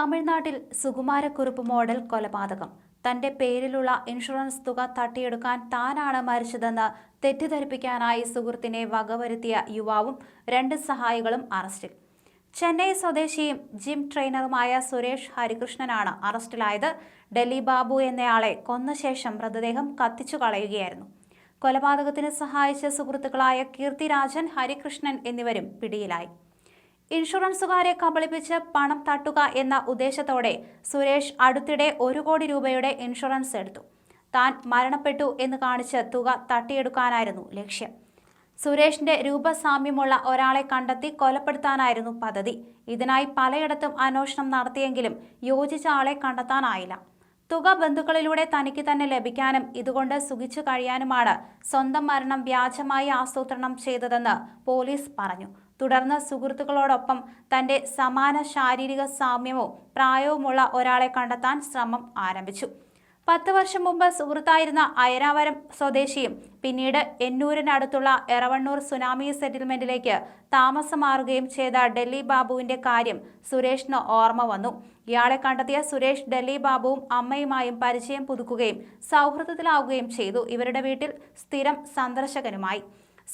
തമിഴ്നാട്ടിൽ സുകുമാരക്കുറുപ്പ് മോഡൽ കൊലപാതകം. തന്റെ പേരിലുള്ള ഇൻഷുറൻസ് തുക തട്ടിയെടുക്കാൻ താനാണ് മരിച്ചതെന്ന് തെറ്റിദ്ധരിപ്പിക്കാനായി സുഹൃത്തിനെ വകവരുത്തിയ യുവാവും രണ്ട് സഹായികളും അറസ്റ്റിൽ. ചെന്നൈ സ്വദേശിയും ജിം ട്രെയിനറുമായ സുരേഷ് ഹരികൃഷ്ണനാണ് അറസ്റ്റിലായത്. ഡൽഹി ബാബു എന്നയാളെ കൊന്ന ശേഷം മൃതദേഹം കത്തിച്ചു കളയുകയായിരുന്നു. കൊലപാതകത്തിന് സഹായിച്ച സുഹൃത്തുക്കളായ കീർത്തിരാജൻ ഹരികൃഷ്ണൻ എന്നിവരും പിടിയിലായി. ഇൻഷുറൻസുകാരെ കബളിപ്പിച്ച് പണം തട്ടുക എന്ന ഉദ്ദേശത്തോടെ സുരേഷ് അടുത്തിടെ ഒരു കോടി രൂപയുടെ ഇൻഷുറൻസ് എടുത്തു. താൻ മരണപ്പെട്ടു എന്ന് കാണിച്ച് തുക തട്ടിയെടുക്കാനായിരുന്നു ലക്ഷ്യം. സുരേഷിന്റെ രൂപസാമ്യമുള്ള ഒരാളെ കണ്ടെത്തി കൊലപ്പെടുത്താനായിരുന്നു പദ്ധതി. ഇതിനായി പലയിടത്തും അന്വേഷണം നടത്തിയെങ്കിലും യോജിച്ച ആളെ കണ്ടെത്താനായില്ല. തുക ബന്ധുക്കളിലൂടെ തനിക്ക് തന്നെ ലഭിക്കാനും ഇതുകൊണ്ട് സുഖിച്ചു കഴിയാനുമാണ് സ്വന്തം മരണം വ്യാജമായി ആസൂത്രണം ചെയ്തതെന്ന് പോലീസ് പറഞ്ഞു. തുടർന്ന് സുഹൃത്തുക്കളോടൊപ്പം തന്റെ സമാന ശാരീരിക സാമ്യമോ പ്രായവുമുള്ള ഒരാളെ കണ്ടെത്താൻ ശ്രമം ആരംഭിച്ചു. പത്ത് വർഷം മുമ്പ് സുഹൃത്തായിരുന്ന അയരാവരം സ്വദേശിയും പിന്നീട് എന്നൂരിനടുത്തുള്ള എറവണ്ണൂർ സുനാമി സെറ്റിൽമെന്റിലേക്ക് താമസം മാറുകയും ചെയ്ത ഡൽഹി ബാബുവിന്റെ കാര്യം സുരേഷിന് ഓർമ്മ വന്നു. ഇയാളെ കണ്ടെത്തിയ സുരേഷ് ഡൽഹി ബാബുവും അമ്മയുമായും പരിചയം പുതുക്കുകയും സൗഹൃദത്തിലാവുകയും ചെയ്തു. ഇവരുടെ വീട്ടിൽ സ്ഥിരം സന്ദർശകനുമായി.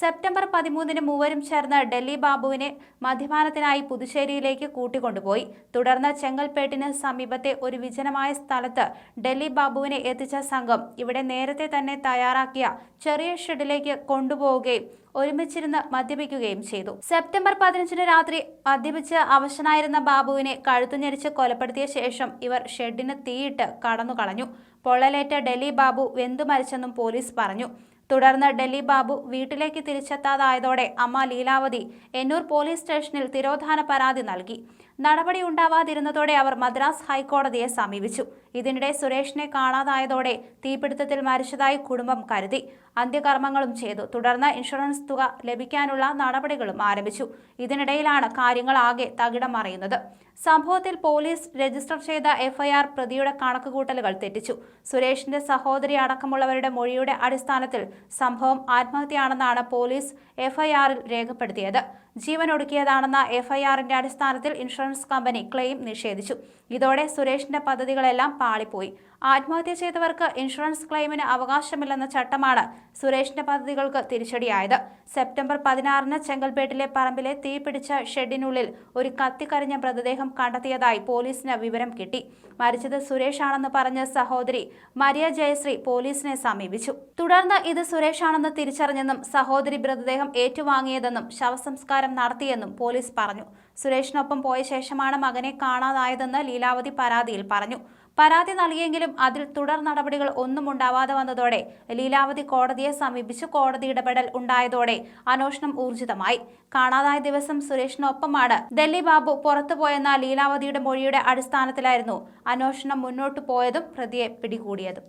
സെപ്റ്റംബർ പതിമൂന്നിന് മൂവരും ചേർന്ന് ഡൽഹി ബാബുവിനെ മദ്യപാനത്തിനായി പുതുശ്ശേരിയിലേക്ക് കൂട്ടിക്കൊണ്ടുപോയി. തുടർന്ന് ചെങ്കൽപ്പേട്ടിന് സമീപത്തെ ഒരു വിജനമായ സ്ഥലത്ത് ഡൽഹി ബാബുവിനെ എത്തിച്ച സംഘം ഇവിടെ നേരത്തെ തന്നെ തയ്യാറാക്കിയ ചെറിയ ഷെഡിലേക്ക് കൊണ്ടുപോവുകയും ഒരുമിച്ചിരുന്ന് മദ്യപിക്കുകയും ചെയ്തു. സെപ്റ്റംബർ പതിനഞ്ചിന് രാത്രി മദ്യപിച്ച് അവശനായിരുന്ന ബാബുവിനെ കഴുത്തുഞ്ഞരിച്ച് കൊലപ്പെടുത്തിയ ശേഷം ഇവർ ഷെഡിന് തീയിട്ട് കടന്നുകളഞ്ഞു. പൊള്ളലേറ്റ ഡൽഹി ബാബു വെന്തു മരിച്ചെന്നും പോലീസ് പറഞ്ഞു. തുടർന്ന് ഡൽഹി ബാബു വീട്ടിലേക്ക് തിരിച്ചെത്താതായതോടെ അമ്മ ലീലാവതി എന്നൂർ പോലീസ് സ്റ്റേഷനിൽ തിരോധാന പരാതി നൽകി. നടപടി ഉണ്ടാവാതിരുന്നതോടെ അവർ മദ്രാസ് ഹൈക്കോടതിയെ സമീപിച്ചു. ഇതിനിടെ സുരേഷിനെ കാണാതായതോടെ തീപിടുത്തത്തിൽ മരിച്ചതായി കുടുംബം കരുതി. അന്ത്യകർമ്മങ്ങളും ചെയ്തു. തുടർന്ന് ഇൻഷുറൻസ് തുക ലഭിക്കാനുള്ള നടപടികളും ആരംഭിച്ചു. ഇതിനിടയിലാണ് കാര്യങ്ങൾ ആകെ തകിടം മറിയുന്നത്. സംഭവത്തിൽ പോലീസ് രജിസ്റ്റർ ചെയ്ത എഫ്ഐആർ പ്രതിയുടെ കണക്കുകൂട്ടലുകൾ തെറ്റിച്ചു. സുരേഷിന്റെ സഹോദരി അടക്കമുള്ളവരുടെ മൊഴിയുടെ അടിസ്ഥാനത്തിൽ സംഭവം ആത്മഹത്യയാണെന്നാണ് പോലീസ് എഫ്ഐആറിൽ രേഖപ്പെടുത്തിയത്. ജീവൻ ഒടുക്കിയതാണെന്ന എഫ്ഐആറിന്റെ അടിസ്ഥാനത്തിൽ ഇൻഷുറൻസ് കമ്പനി ക്ലെയിം നിഷേധിച്ചു. ഇതോടെ സുരേഷിന്റെ പദ്ധതികളെല്ലാം പാളിപ്പോയി. ആത്മഹത്യ ചെയ്തവർക്ക് ഇൻഷുറൻസ് ക്ലെയിമിന് അവകാശമില്ലെന്ന ചട്ടമാണ് സുരേഷിന്റെ പദ്ധതികൾക്ക് തിരിച്ചടിയായത്. സെപ്റ്റംബർ പതിനാറിന് ചെങ്കൽപേട്ടിലെ പറമ്പിലെ തീപിടിച്ച ഷെഡിനുള്ളിൽ ഒരു കത്തിക്കരിഞ്ഞ മൃതദേഹം കണ്ടെത്തിയതായി പോലീസിന് വിവരം കിട്ടി. മരിച്ചത് സുരേഷാണെന്ന് പറഞ്ഞ സഹോദരി മരിയ ജയശ്രീ പോലീസിനെ സമീപിച്ചു. തുടർന്ന് ഇത് സുരേഷാണെന്ന് തിരിച്ചറിഞ്ഞെന്നും സഹോദരി മൃതദേഹം ഏറ്റുവാങ്ങിയതെന്നും ശവസംസ്കാരം നടത്തിയെന്നും പോലീസ് പറഞ്ഞു. സുരേഷിനൊപ്പം പോയ ശേഷമാണ് മകനെ കാണാതായതെന്ന് ലീലാവതി പരാതിയിൽ പറഞ്ഞു. പരാതി നൽകിയെങ്കിലും അതിൽ തുടർ നടപടികൾ ഒന്നും ഉണ്ടാവാതെ വന്നതോടെ ലീലാവതി കോടതിയെ സമീപിച്ചു കോടതി ഇടപെടൽ ഉണ്ടായതോടെ അന്വേഷണം ഊർജിതമായി. കാണാതായ ദിവസം സുരേഷിനൊപ്പമാണ് ഡൽഹി ബാബു പുറത്തുപോയെന്ന ലീലാവതിയുടെ മൊഴിയുടെ അടിസ്ഥാനത്തിലായിരുന്നു അന്വേഷണം മുന്നോട്ടു പോയതും പ്രതിയെ പിടികൂടിയതും.